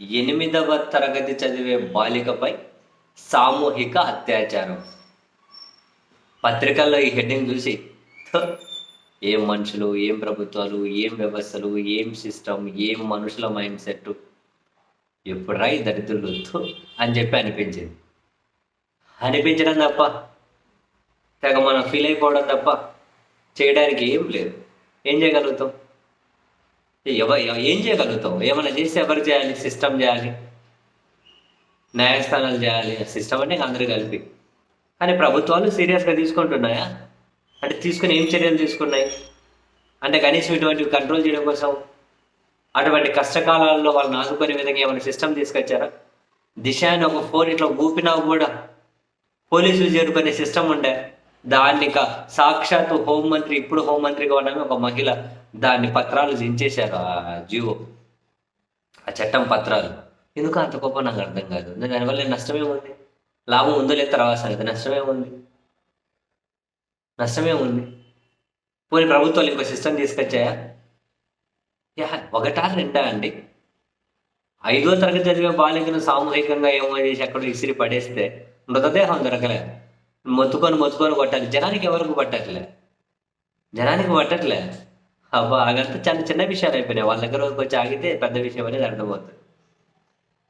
ఎనిమిదవ తరగతి చదివే బాలికపై సామూహిక అత్యాచారం. పత్రికల్లో ఈ హెడ్డింగ్ చూసి ఏం మనుషులు ఏం ప్రభుత్వాలు ఏం వ్యవస్థలు ఏం సిస్టమ్ ఏం మనుషుల మైండ్ సెట్ ఎప్పుడురా ఈ దరిద్రులు? అని చెప్పి అనిపించింది. అనిపించడం తప్ప తెగ మనం ఫీల్ అయిపోవడం తప్ప చేయడానికి ఏం లేదు. ఏం చేయగలుగుతాం? ఎవ ఏం చేయగలుగుతావు? ఏమైనా చేస్తే ఎవరు చేయాలి? సిస్టమ్ చేయాలి? న్యాయస్థానాలు చేయాలి? సిస్టమ్ అంటే అందరూ కలిపి. కానీ ప్రభుత్వాలు సీరియస్గా తీసుకుంటున్నాయా? అంటే తీసుకుని ఏం చర్యలు తీసుకున్నాయి? అంటే కనీసం ఇటువంటివి కంట్రోల్ చేయడం కోసం అటువంటి కష్టకాలాల్లో వాళ్ళని ఆదుకునే విధంగా ఏమైనా సిస్టమ్ తీసుకొచ్చారా? దిశ అని ఒక ఫోన్ ఇట్లా ఊపినా కూడా పోలీసులు చేరుకునే సిస్టమ్ ఉండే. దాన్ని ఇక సాక్షాత్తు హోంమంత్రి ఇప్పుడు హోంమంత్రిగా ఉన్నామే ఒక మహిళ. దాన్ని పత్రాలు దించేశారు ఆ జీవో. ఆ చట్టం పత్రాలు. ఎందుకు అంత గొప్ప నాకు అర్థం కాదు. దానివల్ల నష్టమేముంది లాభం ఉందో లేదు తర్వాత సంగతి నష్టమేముంది నష్టమేముంది పోనీ ప్రభుత్వాలు ఇంకో సిస్టమ్ తీసుకొచ్చాయా? యా ఒకటా రెండా అండి? ఐదో తరగతి చదివే బాలికను సామూహికంగా ఏమో చేసి అక్కడ విసిరి పడేస్తే మృతదేహం దొరకలే. మొత్తుకొని మొత్తుకొని కొట్టాలి. జనానికి ఎవరికి పట్టట్లే? జనానికి పట్టట్లే. అబ్బా అదంతా చిన్న చిన్న విషయాలు అయిపోయినాయి. వాళ్ళ దగ్గర వచ్చి ఆగితే పెద్ద విషయం అనేది అర్థమవుతుంది.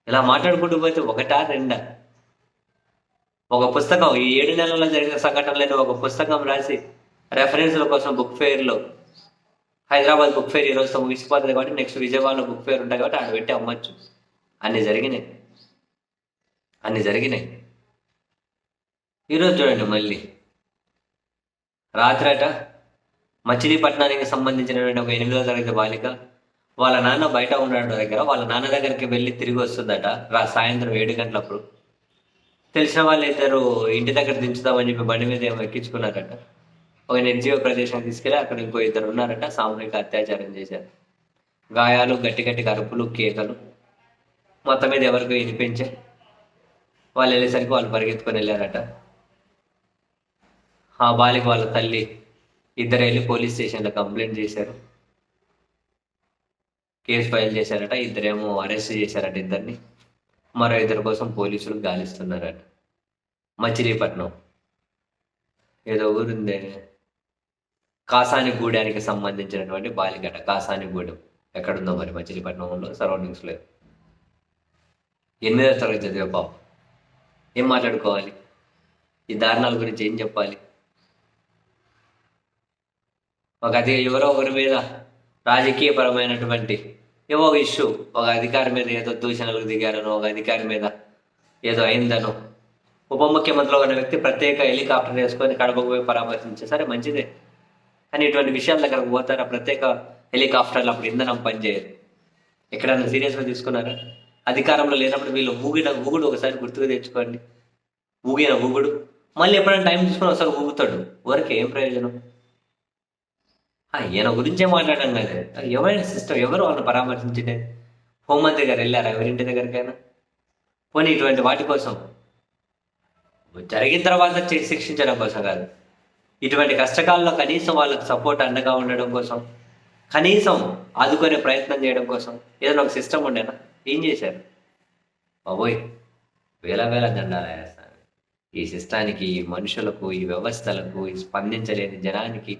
ఇలా మాట్లాడుకుంటూ పోతే ఒకటా రెండా? ఒక పుస్తకం ఈ ఏడు నెలల్లో జరిగిన సంఘటనలను ఒక పుస్తకం రాసి రెఫరెన్స్ల కోసం బుక్ ఫెయిర్లో హైదరాబాద్ బుక్ ఫెయిర్ ఈ రోజు ముగిసిపోతుంది కాబట్టి నెక్స్ట్ విజయవాడలో బుక్ ఫెయిర్ ఉంటాయి కాబట్టి ఆడ పెట్టి అమ్మచ్చు. అన్ని జరిగినాయి. అన్ని జరిగినాయి. ఈరోజు చూడండి మళ్ళీ. రాత్రట మచిలీపట్నానికి సంబంధించినటువంటి ఒక ఎనిమిదో తరగతి బాలిక వాళ్ళ నాన్న బయట ఉన్నాడు దగ్గర వాళ్ళ నాన్న దగ్గరికి వెళ్ళి తిరిగి వస్తుందట రా సాయంత్రం ఏడు గంటలప్పుడు. తెలిసిన వాళ్ళు ఇద్దరు ఇంటి దగ్గర దించుదామని చెప్పి బండి మీద ఏమో ఎక్కించుకున్నారట. ఒక నిర్జీవ ప్రదేశానికి తీసుకెళ్ళి అక్కడ ఇంకో ఇద్దరు ఉన్నారట సామూహిక అత్యాచారం చేశారు. గాయాలు గట్టి గట్టి అరుపులు కేకలు మొత్తం మీద ఎవరికి వినిపించే వాళ్ళు వెళ్ళేసరికి వాళ్ళు పరిగెత్తుకొని వెళ్ళారట. ఆ బాలిక వాళ్ళ తల్లి ఇద్దరు వెళ్ళి పోలీస్ స్టేషన్లో కంప్లైంట్ చేశారు. కేసు ఫైల్ చేశారట ఇద్దరేమో అరెస్ట్ చేశారట ఇద్దరిని. మరో ఇద్దరి కోసం పోలీసులు గాలిస్తున్నారట. మచిలీపట్నం. ఏదో ఊరుందే. కాసానిగూడానికి సంబంధించినటువంటి బాలికట కాసానిగూడెం. ఎక్కడుందో మరి మచిలీపట్నంలో సరౌండింగ్స్లో. ఎనిమిదో తరగతి చదివే పాపం? ఏం మాట్లాడుకోవాలి? ఈ దారుణాల గురించి ఏం చెప్పాలి? ఒక అది ఎవరో ఒకరి మీద రాజకీయపరమైనటువంటి ఏవో ఒక ఇష్యూ ఒక అధికారి మీద ఏదో దూషణలకు దిగారనో ఒక అధికారి మీద ఏదో అయిందనో ఉప ముఖ్యమంత్రిలో ఉన్న వ్యక్తి ప్రత్యేక హెలికాప్టర్ వేసుకొని కడపకు పోయి పరామర్శించే సరే మంచిదే. కానీ ఇటువంటి విషయాల దగ్గరకు పోతారా? ప్రత్యేక హెలికాప్టర్లు అప్పుడు ఇంధనం పనిచేయదు. ఎక్కడైనా సీరియస్గా తీసుకున్నారా? అధికారంలో లేనప్పుడు వీళ్ళు ఊగిన ఊగుడు ఒకసారి గుర్తుకు తెచ్చుకోండి. ఊగిన ఊగుడు మళ్ళీ ఎప్పుడైనా టైం తీసుకుని ఒకసారి ఊగుతాడు. వరకు ఏం ప్రయోజనం? ఈయన గురించే మాట్లాడడం కాదు. ఎవరైనా సిస్టమ్ ఎవరు వాళ్ళని పరామర్శించే హోంమంత్రి గారు వెళ్ళారా ఎవరింటి దగ్గరికైనా? పోనీ ఇటువంటి వాటి కోసం. జరిగిన తర్వాత శిక్షించడం కోసం కాదు. ఇటువంటి కష్టకాలంలో కనీసం వాళ్ళకి సపోర్ట్ అండగా ఉండడం కోసం కనీసం ఆదుకునే ప్రయత్నం చేయడం కోసం ఏదైనా ఒక సిస్టమ్ ఉండేనా? ఏం చేశారు? బాబోయ్ వేల వేల దండాలు వేస్తారు. ఈ సిస్టానికి ఈ మనుషులకు ఈ వ్యవస్థలకు ఈ స్పందించలేని జనానికి